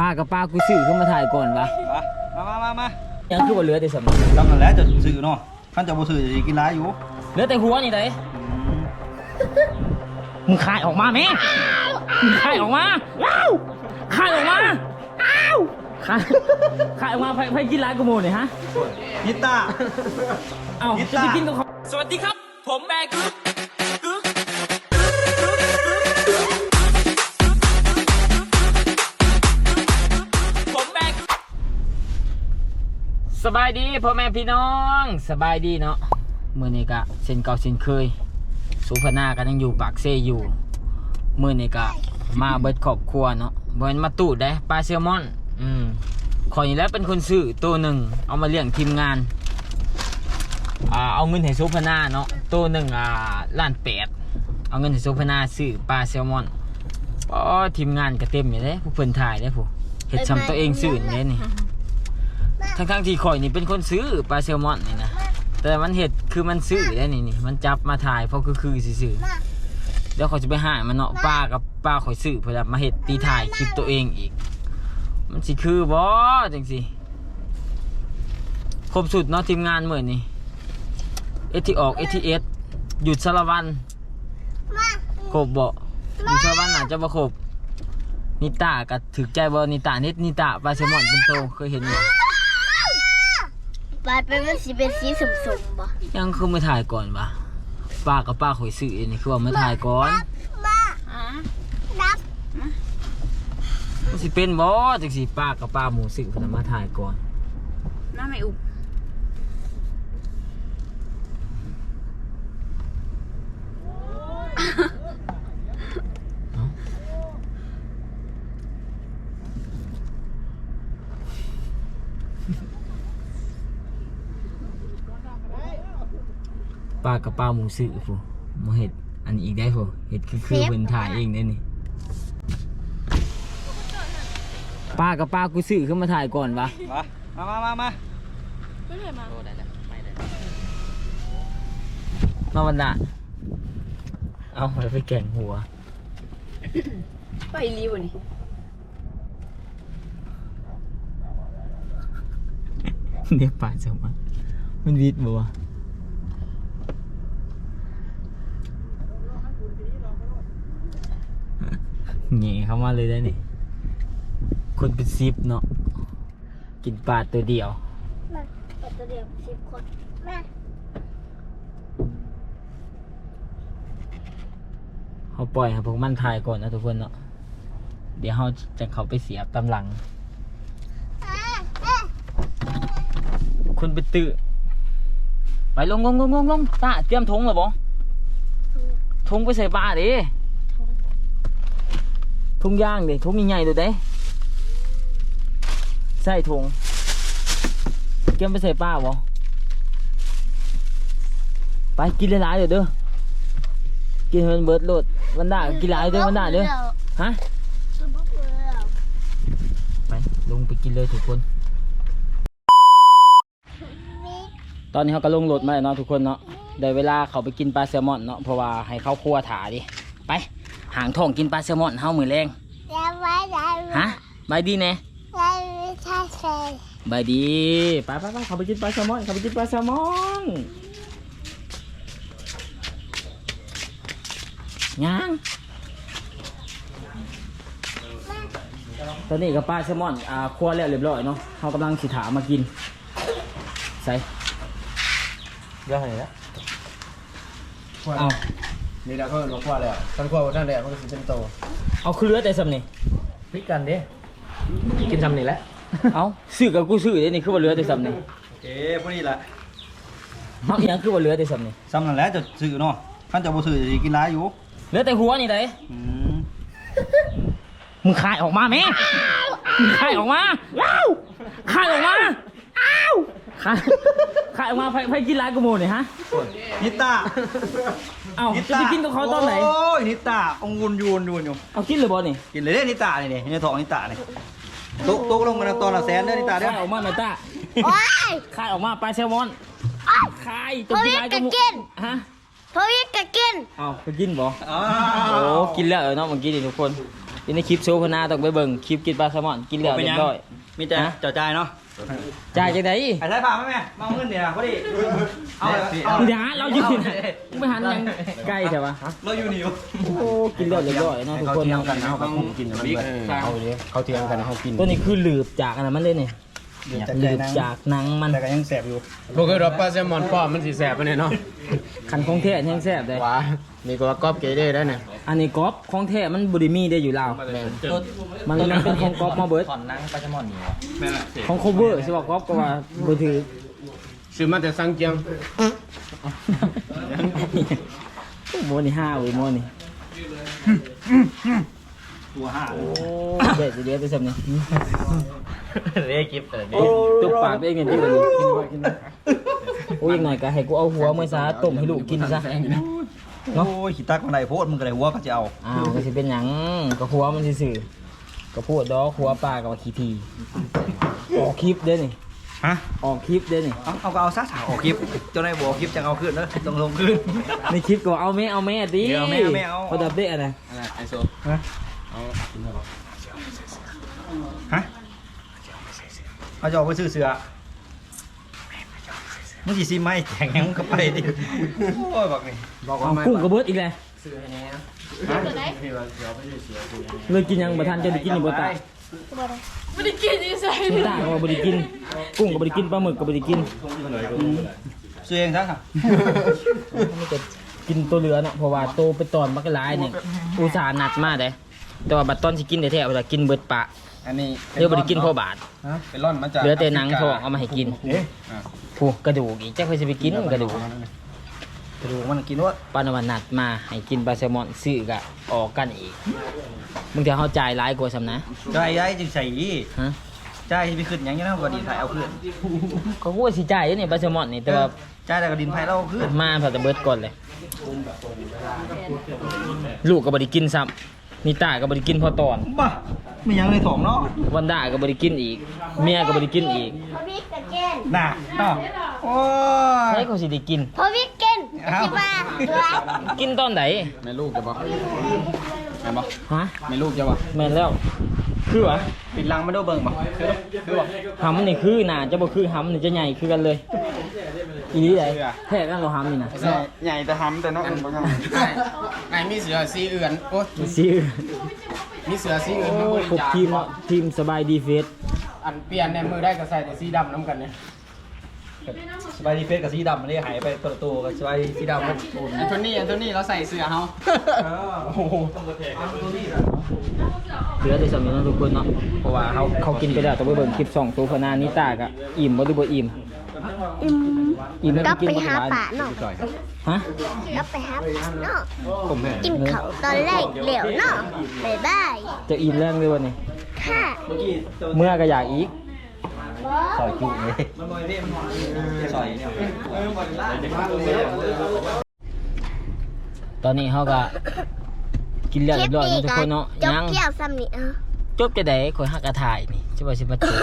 ป้ากับป้ากูซื้อขึ้นมาถ่ายก่อนวะมามามามายังคือว่าเหลือแต่สำนักจำนั่นแหละจะซื้อเนาะท่านจะบ่ซื้อจะกินร้ายอยู่เหลือแต่หัวนี่เลยมึงคายออกมาแม่มึงคายออกมาคายออกมาคายคายออกมาไปไปกินร้านกูโมเนี่ยฮะนิต้าเอ้ายิจะต้าไปกินกับเขาสวัสดีครับ ผมแบกึ๊กายดีพ่อแม่พี่น้องสบายดีเนาะมื่อนี้กะเส้นเก่าเส้นเคยสุพนากันยังอยู่ปากเซอยู่มื่อนี้กะมาเบิดครอบครัวเนาะบ่แม่นมาตูดได้ปลาแซลมอน อืมขอยนี่แล้วเป็นคนซื้อตัวหนึ่งเอามาเลี้ยงทีมงานอ่าเอาเงินให้ซุพนาเนาะตัวหนึ่งอ่าล้านแปดเอาเงินให้ซุพนาซื้อปลาแซลมอนอ๋อทีมงานก็เต็มอยู่เลยผู้เพิ่นถ่ายได้ผู้เฮ็ดซ้ำตัวเองซื้อนี่นี่ ทั้งๆที่ข่อยนี่เป็นคนซื้อปลาแซลมอนนี่นะแต่มันเฮ็ดคือมันซื้อได้นี่นี่มันจับมาถ่ายเพราะคือคือซื่อๆเดี๋ยวเขาจะไปหามันเนาะป้ากับป้าข่อยซื้อเพื่อมาเฮ็ดตีถ่ายคลิปตัวเองอีก มันสิคือบ่จังสิครบสุดเนาะทีมงานมื้อนี้เอทีออกเอทีเอสหยุดสารวันครบบ่หยุดสารวันอาจจะบ่ครบนิตาก็ถึกใจบ่นิตานิดนิตาปลาแซลมอนเป็นโตเคยเห็นบ่ บาดเป็นมันสีเป็นสีสมสมๆบ่ยังคือมาถ่ายก่อนวะป้ากับป้าข่อยซื้ออันนี่คือว่ามาถ่ายก่อนอะนับมันสิเป็นบ่จังสิป้ากับป้าหมูซื้อเพิ่นนะมาถ่ายก่อน น้าไม่อุบ ป้ากับป้าหมูซื้อฟูมาเฮ็ดอันนี้อีกได้ฟูเฮ็ดคือคือเพิ่นถ่ายเองได้นี่ป้ากับป้ากูซื้อขึ้นมาถ่ายก่อนวะมามามามามาวันละเอาไปไปแก่งหัว ไปรีวนี่เนี่ยป่าจะมามันวิดบ่วะเงี้เข้ามาเลยได้นี่คนเป็นซิปเนาะกินปลาตัวเดียวมาปัตเดียวสิบคนแม่เขาปล่อยให้พวกมันถ่ายก่อนนะทุกคนเนาะเดี๋ยวเขาจะเขาไปเสียบตำหลัง คุณไปตื้อไปลงลงลงลงลงตาเตรียมทงเหรอบ่ทงไปใส่ปลาดิ ทงย่างดิทงใหญ่ๆดูเด้ใส่ทงเตรียมไปใส่ปลาบ่ไปกินหลายๆเดี๋ยวเด้อกินให้มันเบิดโลดวันด่ากินหลายเด้อวันด่าเด้อฮะไปลงไปกินเลยทุกคน ตอนนี้เขาก็ลงรถมาแล้วเนาะทุกคนเนาะได้เวลาเขาไปกินปลาแซลมอนเนาะเพราะว่าให้เขาครัวถาดิไป หางท้องกินปลาแซลมอนเฮามือแรงแล้วไว้แล้วฮะบายดีแน่แล้วไม่ใช่ใช่บายดีไปไปไปเขาไปกินปลาแซลมอนเขาไปกินปลาแซลมอนย่างตอนนี้กับปลาแซลมอนอ่าครัวแล้วเรียบร้อยเนาะเขากำลังสิถามากินใส่เดี๋ยวให้นะเอา นี่แล้วก็หลวงพ่อแล้วท่านพ่อท่านแดดมันก็สิเป็นโตเอาคือเหลือแต่สำนี่พริกกันเด้กินทำนี่แหละเอาซื้อกับกูซื้อเด้นี่คือว่าเหลือแต่สำนี่เอ๊ะพวกนี้แหละเอาอีหยังคือว่าเหลือแต่สำนี่จำนั่นแหละจะซื้อเนาะท่านจะบ่ซื้อจะกินร้ายอยู่เหลือแต่หัวนี่เด้อืมมึงคายออกมาแม่มึงคายออกมาคายออกมา คายคายออกมาไปไปกินร้านกูโมเนี่ยฮะ นิต้าเอาจะไปกินกับเขาตอนไหน โอ้ยนิต้าองุ่นยูนยูนอยู่เอากินเลยบอนี่กินเลยเด้นิต้านี่นี่ในท้องนิต้านี่ตุ๊กตุ๊กลงมาตอนละแสนเด้อนิต้าเด้อคายออกมาแม่ต้าโอ้ยคายออกมาปลาแซลมอนคายจะกินร้านกูโมเขาเรียกกินฮะเขาเรียกกะกิน เอาไปกินบ่ อ้าโอ้ว กินแล้วเออเนาะเมื่อกี้นี่ทุกคนอยู่ในคลิปโซพนาต้องไปเบิ่งคลิปกินปลาแซลมอนกินแล้วเรียบร้อย มีแต่ฮะเจ้าจ่ายเนาะจ่ายจังได๋ไอ้สายผ่าไหมแม่มาเอาเงินเนี่ยพอดีเอาเอาเดี๋ยวเราอยู่นะไม่หันยังใกล้ใช่ปะเราอยู่นี่อยู่โอ้กินแล้วเรียบร้อยเนาะทุกคนเนาะกินมันแบบเขาเลยเขาเทียงกันเขากินตัวนี้คือหลืบจากอันนั้นมันเลยนี่หลืบจากหนังมันแต่ก็ยังแสบอยู่พวกเราปลาแซลมอนป้อมมันสีแสบไปเนี่ยเนาะคันของแท้แห้งแซ่บเลยว้านี่ก็ว่ากอบเกได้แล้วเนี่ย อันนี้ก๊อปของแท้มันบริมีได้อยู่ลาวมันมันเป็นของก๊อปมาเบิดถอนนั่งปลาแซลมอนนี่แม่ละของโคเวอร์ใช่ป่ะก๊อปก็ว่าบ่ถือซื้อมาแต่สังเกียงโมนี่ห้าเว้ยโมนี่ตัวห้าโอ้เด็ดเด็ดไปสำนี่เรียกิฟต์เลยตุบปากได้ไงที่วันนี้กินด้วยกินด้วยโอ้ยอีกหน่อยก็ให้กูเอาหัวมือซาต้มให้ลูกกินซะ โอ้ยขี้ตักมันไหนโพดมึงก็ได้หัวก็จะเอาอ้าวก็สิเป็นหยังก็หัวมันซื่อๆก็พูดดอกหัวปลากับว่าขี้ทีออกคลิปเด้อนี่ฮะออกคลิปเด้อนี่เอาเอาก็เอาซะถาออกคลิปเจ้านายบอกคลิปจะเอาขึ้นเนอะต้องลงขึ้น ในคลิปก็เอาแม่เอาแม่ดิเดี๋ยวเอาแม่เอาแม่เอา พอดับได้อะไรไอโซฮะฮะเอาจะออกไปซื้อเสือ มึงสิซีไหมแข่งยังมึงก็ไปดิโอ้ยบอกนี่บอกเอาว่ากุ้งกระเบิดอีกเลยเลยกินยังบ่ทันจะได้กินอยู่บ่ตายไม่ได้กินอีสัยตาก็บ่ได้กิน กุ้งก็บ่ได้กินปลาหมึกก็บ่ได้กินซื้อเองซะค่ะมันก็กินตัวเหลือเนาะเพราะว่าโตไปตอนบักหลายเนี่ยอุตส่าห์นัดมาเด้แต่ว่าบัดตอนสิกินแท้ๆว่าจะกินเบิดปะอันนี้เดี๋ยวบ่ได้กินพอบาทเป็นร่อนมาจากเหลือแต่หนังทองเอามาให้กินเอ๊ะ ผู้กระดูกอีกจักเพิ่นสิไปกินกระดูกกระดูกมันกินว่าปานวันนัดมาให้กินปลาแซลมอนซื้อก็ออกกันอีก มึงจะเข้าใจหลายกว่าซำนะได้ย้ายจึงใส่อีฮะจ่ายไปขึ้นหยังยังนะกระดินไผ่เอาขึ้นก็กูว่าสิจ่ายอยู่นี่ปลาแซลมอนนี่แต่ว่าจ่ายแต่กระดินไผ่เราเอาขึ้นมาพอจะเบิดก่อนเลย ลูกก็บ่ได้กินซ้ำนิตาก็บ่ได้กินพอตอนบ้า ไม่ยังเลยถองเนาะวันดาก็บ่ได้กินอีก เมียก็บ่ได้กินอีกพอวิกกับเกนน่ะเนาะโอ้ใครยเขาสิได้กิน พอวิกเกนสิว่าตัวกินตอนไหนแม่ลูกจะบอกแม่บอกฮะแม่ลูกจะบอกแม่นแล้ว คือวะปิดลังไม่ได้เบิ่งบ่คือคือบ่หำนี่คือน่าจะบ่คือหำนี่จะใหญ่คือกันเลยอีนี้ไดแท้กันเราหำนี่นะใหญ่แต่ทำแต่น้องอื่นบอกไงมีเสือสีเอื่อนโอ้ซิ มีเสือสีโอ้เอื่อนมาบริครบจาคทีมเนาะทีมสบายดีเฟสอันเปลี่ยนในมือได้ก็ใส่แต่สีดำน้ำกันเนี่ยสบายดีเฟสกับสีดำมันได้หายไปเปิดตัวกับสบายดีสีดำมันโอนอันโทนี่อันโทนี่เราใส่เสือเขาโอ้โหเหลือแต่สำนี้เนาะทุกคนเนาะเพราะว่าเขาเขากินไปแล้วต้องไปเบิ่งคลิป2โซฟานานิตาก็อิ่มบ่หรือบ่อิ่มอิ่ม อิ่มแล้วก็กินไปบ่หาหลายป่าเนาะฮะก็ไปหาป่าเนาะผมเห็นกินเขาวตอนแรกเหลวเนาะบ๊ายบายจะอิ่มแรงเลยวันนี้ค่ะเมื่อก็อยากอีกซอยจุกเลยซอยเนี่ยตอนนี้เขาก็กินแล้วคลิเรีปยบร้อยนี้เนาะทุกก็คนเนาะจบยังเกี่ยวซ้ำนี่อะจบจะได้คอยหักกระถ่ายนี่จะบอกสิมาจบ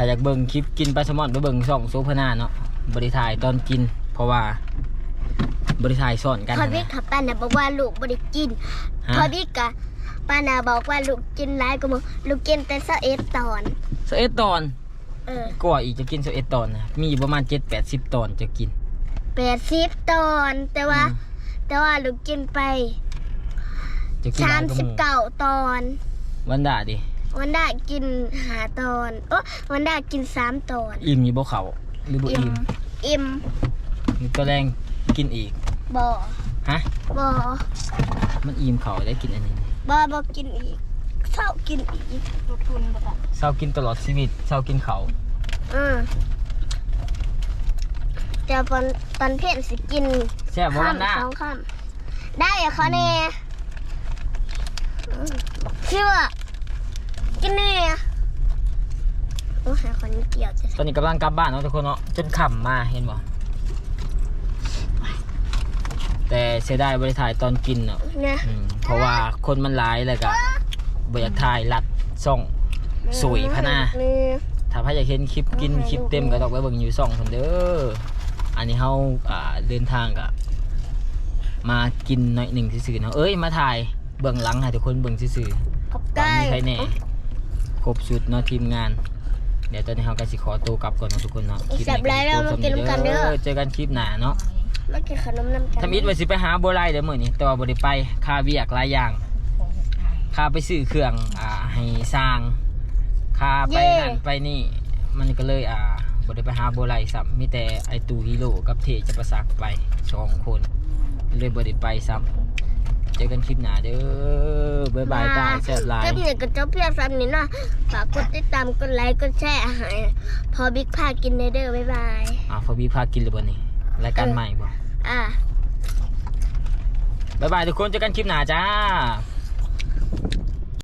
ถ้าอยากเบิ่งคลิปกินปลาแซลมอนไปเบิ่งช่องโซพนาเนาะบริถ่ายตอนกิน เพราะว่าบริถ่ายซ่อนกันพอนะวิกกับป้าน่ะบอกว่าลูกบ่ได้กินฮะพอวิกกับป้าน่ะบอกว่าลูกกินหลายกว่าหมึงลูกกินแต่เสาเอ็ดตอนสเอ็ดตอนเออก็อีกจะกินสเอ็ดตอนนะมีอยู่ประมาณเจ็ดแปดสิบตอนจะกินแปดสิบตอนแต่ว่าอืมแต่ว่าลูกกินไปจะกินหสาลามยกว่าหสิบมูเก้าตอน วันด่าดิ วันได้กินหาตอนโอ้วันได้กินสามตอน อิ่มอยู่บ่เขาหรือบ่อิ่มอิ่มนี่ตัวแรงกินอีกบ่ฮะบ่มันอิ่มเขาได้กินอันนี้บ่บ่กินอีกเศร้ากินอีกทุนบ่ได้เศร้ากินตลอดชีวิตเศร้ากินเขาอืมแต่ตอนตอนเพศสิกินแซ่บบ่วันหน้าสองคำได้อะเขาแน่อืมเชื่อ กินแน่โอ้หาคนเกี่ยวจะตอนนี้กำลังกลับบ้านเนาะทุกคนเนาะจนขำมาเห็นบ่แต่เสียดายบริถ่ายตอนกินเนาะนะอืมเพราะว่าคนมันหลายเลยก็บอยากถ่ายลัดซ่องสวยพะนา มือถ้าใครอยากเห็นคลิปกินคลิปเต็มก็ต้องไปเบิ่งอยู่ซ่องผมเด้อ อันนี้เฮาอ่าเดินทางก็มากินหน่อยหนึ่งซื่อๆเนาะ เอ้ยมาถ่ายเบื้องหลังให้ทุกคนเบิ่งซื่อ ขอบๆใจว่ามีใครแหน่ค รบสุดเนาะทีมงาน เดี๋ยวตอนนี้เราก็สิขอตัวกลับก่อนเนาะทุกคนเนาะคลิปแซ่บไรแล้วมากินกันเด้อเจอกันคลิปหน้าเนาะมากินขนมน้ำกันทำอิดว่าสิไปหาบัวไล่เดี๋ยวมื้อนี้แต่ว่าบ่ได้ไปค่าเวียกหลายอย่างค่าไปซื้อเครื่องอ่าให้สร้างค่าไปนั่นไปนี่มันก็เลยอ่าบ่ได้ไปหาบัวไล่ซ้ำมีแต่ไอตูฮีโร่กับเทจะประสักไปสองคนเลยบ่ได้ไปซ้ำ เจอกันคลิปหน้าเด้อบ๊ายบายตายแซ่บหลาย คลิปนี้ก็จบเพียงสามนี้เนาะฝากกดติดตามกดไลค์กดแชร์ให้พอบิ๊กพากินเด้อบ๊ายบายอ้าวพอบีพากินเลยบ่นี่รายการใหม่บ่อะบ๊ายบายทุกคนเจอกันคลิปหน้าจ้า